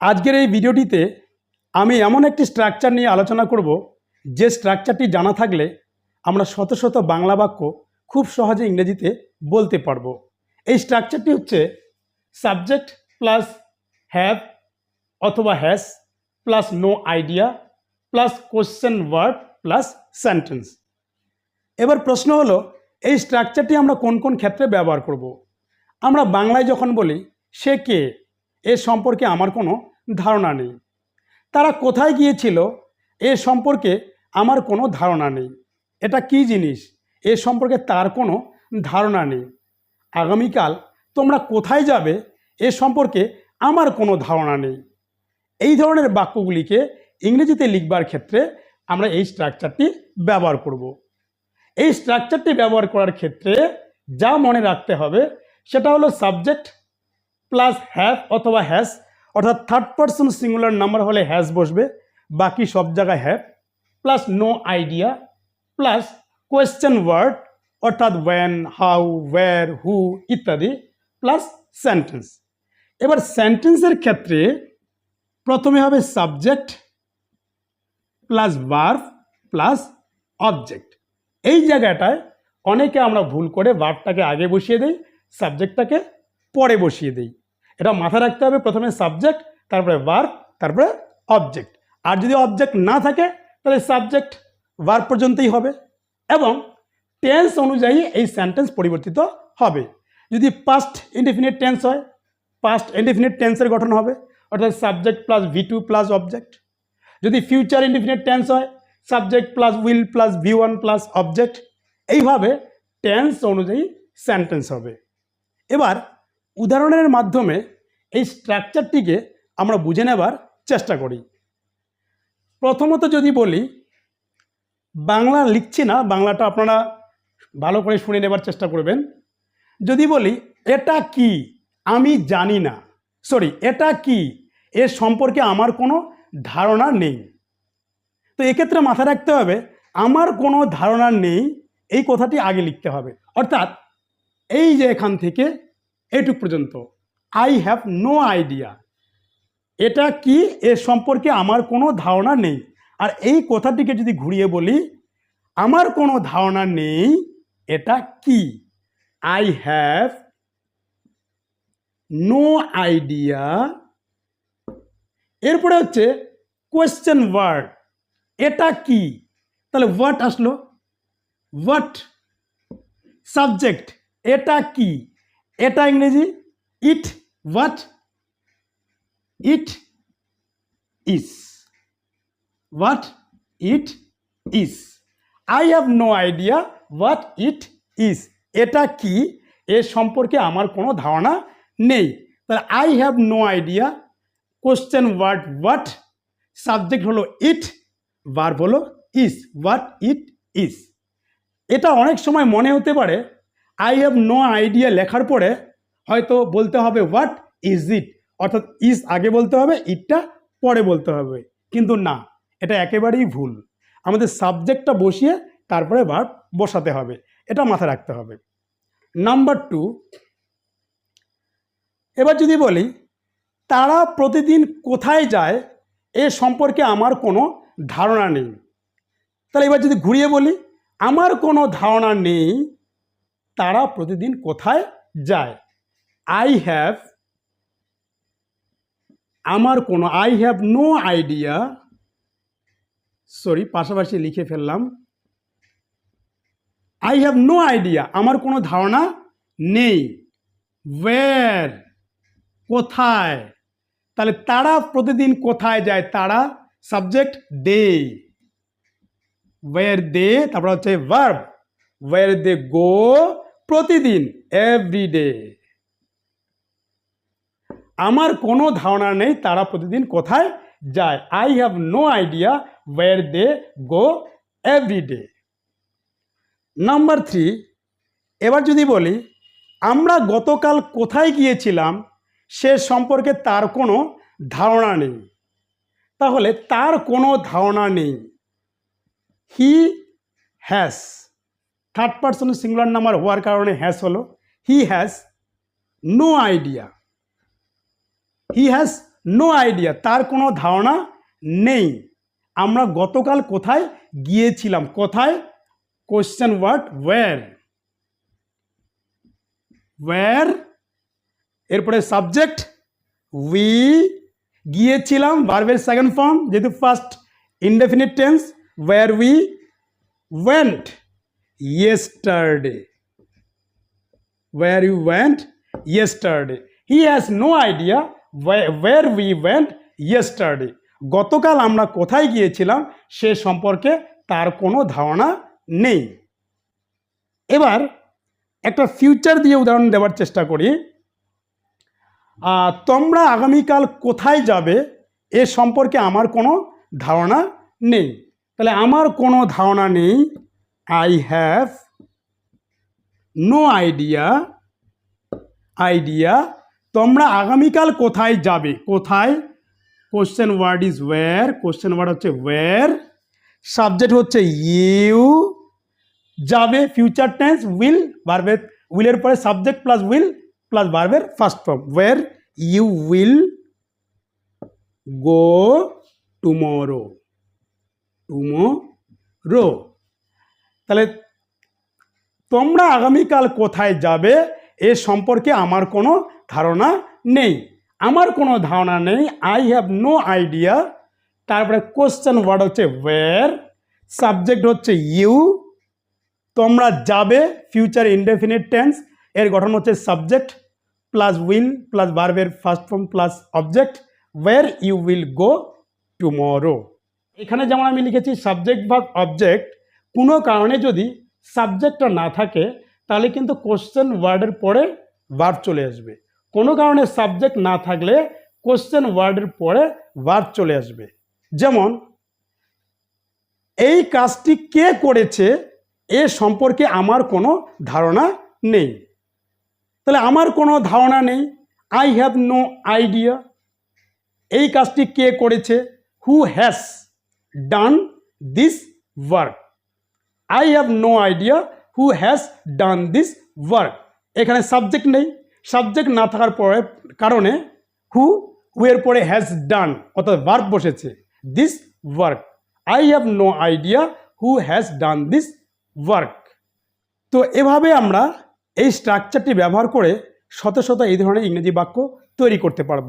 আজকের এই ভিডিওটিতে আমি এমন একটি স্ট্রাকচার নিয়ে আলোচনা করব, যে স্ট্রাকচারটি জানা থাকলে আমরা শত শত বাংলা বাক্য খুব সহজে ইংরেজিতে বলতে পারব। এই স্ট্রাকচারটি হচ্ছে সাবজেক্ট প্লাস হ্যাভ অথবা has plus no idea plus question word plus sentence এবার প্রশ্ন হলো, এই স্ট্রাকচারটি আমরা কোন কোন ক্ষেত্রে ব্যবহার করব। আমরা বাংলায় যখন বলি, সে কে? এ সম্পর্কে আমার কোনো ধারণা নেই। তারা কোথায় গিয়েছিল এ সম্পর্কে আমার কোনো ধারণা নেই। এটা কি জিনিস? এ সম্পর্কে তার কোনো ধারণা নেই। আগামীকাল তোমরা কোথায় যাবে? এ সম্পর্কে আমার কোনো ধারণা নেই। এই ধরনের বাক্যগুলিকে ইংরেজিতে লিখবার ক্ষেত্রে আমরা এই স্ট্রাকচারটি ব্যবহার করব। এই স্ট্রাকচারটি ব্যবহার করার ক্ষেত্রে যা মনে রাখতে হবে সেটা হলো সাবজেক্ট প্লাস হ্যাভ অথবা হ্যাস অর্থাৎ থার্ড পার্সন সিঙ্গুলার নাম্বার হলে হ্যাজ বসবে, বাকি সব জায়গায় have plus no idea plus question word অর্থাৎ ওয়েন হাউ ওয়্যার হু ইত্যাদি প্লাস সেন্টেন্স এবার সেন্টেন্সের ক্ষেত্রে প্রথমে হবে subject plus verb plus object এই জায়গাটায় অনেকে আমরা ভুল করে ভার্বটাকে আগে বসিয়ে দিই সাবজেক্টটাকে পরে বসিয়ে দিই। এটা মাথায় রাখতে হবে, প্রথমে সাবজেক্ট তারপরে ভার্ব তারপরে অবজেক্ট আর যদি অবজেক্ট না থাকে, তাহলে সাবজেক্ট ভার্ব পর্যন্তই হবে এবং টেন্স অনুযায়ী এই সেন্টেন্স পরিবর্তিত হবে। যদি পাস্ট ইনডিফিনিট টেন্স হয় পাস্ট ইনডিফিনিট টেন্সের গঠন হবে, অর্থাৎ subject plus V two plus object যদি ফিউচার ইনডিফিনিট টেন্স হয় subject plus will plus V one plus object এইভাবে টেন্স অনুযায়ী সেন্টেন্স হবে। এবার উদাহরণের মাধ্যমে এই স্ট্রাকচারটিকে আমরা বুঝে নেবার চেষ্টা করি। প্রথমত যদি বলি, বাংলা লিখছি না, বাংলাটা আপনারা ভালো করে শুনে নেবার চেষ্টা করবেন। যদি বলি, এটা কি? আমি জানি না। সরি এটা কি? এর সম্পর্কে আমার কোনো ধারণা নেই। তো এক্ষেত্রে মাথায় রাখতে হবে, আমার কোনো ধারণা নেই, এই কথাটি আগে লিখতে হবে। অর্থাৎ এই যে এখান থেকে এটুক পর্যন্ত। আই হ্যাভ নো আইডিয়া এটা কি? এর সম্পর্কে আমার কোনো ধারণা নেই। আর এই কথাটিকে যদি ঘুরিয়ে বলি, আমার কোনো ধারণা নেই এটা কি? আই হ্যাভ নো আইডিয়া এরপরে হচ্ছে কোয়েশ্চেন ওয়ার্ড এটা কি? তাহলে হোয়াট আসলো। হোয়াট সাবজেক্ট এটা কি? এটা ইংরেজি it what it is what it is I have no idea what it is এটা কি? এর সম্পর্কে আমার কোনো ধারণা নেই। তাহলে I have no idea question word what subject হলো ইট ভার্ব হলো ইস হোয়াট ইট ইস এটা অনেক সময় মনে হতে পারে আই হ্যাভ নো আইডিয়া লেখার পরে হয়তো বলতে হবে হোয়াট ইজ ইট অর্থাৎ ইজ আগে বলতে হবে ইটটা পরে বলতে হবে। কিন্তু না, এটা একেবারেই ভুল। আমাদের সাবজেক্টটা বসিয়ে তারপরে ভার্ব বসাতে হবে। এটা মাথায় রাখতে হবে। নাম্বার টু এবার যদি বলি, তারা প্রতিদিন কোথায় যায় এ সম্পর্কে আমার কোনো ধারণা নেই। তাহলে এবার যদি ঘুরিয়ে বলি, আমার কোনো ধারণা নেই তারা প্রতিদিন কোথায় যায়? আই হ্যাভ আমার কোনো I have no idea sorry পাশাপাশি লিখে ফেললাম। আই হ্যাভ নো আইডিয়া আমার কোনো ধারণা নেই। ওয়ের কোথায়? তাহলে তারা প্রতিদিন কোথায় যায়? তারা সাবজেক্ট দে ওয়ের দে তারপর হচ্ছে ভার্ব ওয়ের দে গো প্রতিদিন এভরি ডে আমার কোনো ধারণা নেই তারা প্রতিদিন কোথায় যায়। I have no idea where they go every day number three এবার যদি বলি, আমরা গতকাল কোথায় গিয়েছিলাম সে সম্পর্কে তার কোনো ধারণা নেই। তাহলে তার কোনো ধারণা নেই। He has third person singular number হওয়ার কারণে হ্যাজ হলো। He has no idea he has no idea তার কোনো ধারণা নেই। আমরা গতকাল কোথায় গিয়েছিলাম? কোথায়? কোশ্চেন ওয়ার্ড ওয়্যার ওয়্যার এরপরে সাবজেক্ট উই গিয়েছিলাম ভার্বের সেকেন্ড ফর্ম যেহেতু first indefinite tense where we went yesterday where you went? Yesterday. He has no idea where, where we went yesterday. গতকাল আমরা কোথায় গিয়েছিলাম সে সম্পর্কে তার কোনো ধারণা নেই। এবার একটা ফিউচার দিয়ে উদাহরণ দেওয়ার চেষ্টা করি। তোমরা আগামীকাল কোথায় যাবে এ সম্পর্কে আমার কোনো ধারণা নেই। তাহলে আমার কোনো ধারণা নেই I have no idea idea তোমরা আগামীকাল কোথায় যাবে? কোথায়? Question word is where question word হচ্ছে ওয়্যার সাবজেক্ট হচ্ছে ইউ যাবে ফিউচার টেন্স উইল ভার্বের উইলের পরে সাবজেক্ট প্লাস উইল প্লাস ভার্বের first form where you will go tomorrow tomorrow তাহলে তোমরা আগামীকাল কোথায় যাবে এ সম্পর্কে আমার কোনো ধারণা নেই। আমার কোনো ধারণা নেই। আই হ্যাভ নো আইডিয়া তারপরে কোশ্চেন ওয়ার্ড হচ্ছে ওয়্যার সাবজেক্ট হচ্ছে ইউ তোমরা যাবে ফিউচার ইনডেফিনিট টেন্স এর গঠন হচ্ছে সাবজেক্ট প্লাস উইল প্লাস ভার্বের first form plus object where you will go tomorrow এখানে যেমন আমি লিখেছি সাবজেক্ট ভার্ব অবজেক্ট কোনো কারণে যদি সাবজেক্টটা না থাকে, তাহলে কিন্তু কোশ্চেন ওয়ার্ডের পরে ভার্ব চলে আসবে। কোনো কারণে সাবজেক্ট না থাকলে কোশ্চেন ওয়ার্ডের পরে ভার্ব চলে আসবে। যেমন, এই কাজটি কে করেছে এ সম্পর্কে আমার কোনো ধারণা নেই। তাহলে আমার কোনো ধারণা নেই। আই হ্যাভ নো আইডিয়া এই কাজটি কে করেছে? Who has done this work I have no idea who has done this work এখানে সাবজেক্ট নেই। সাবজেক্ট না থাকার পরে, কারণে হু হু এর পরে হ্যাজ ডান অর্থাৎ ভার্ব বসেছে this work I have no idea who has done this work তো এভাবে আমরা এই স্ট্রাকচারটি ব্যবহার করে শত শত এই ধরনের ইংরেজি বাক্য তৈরি করতে পারব।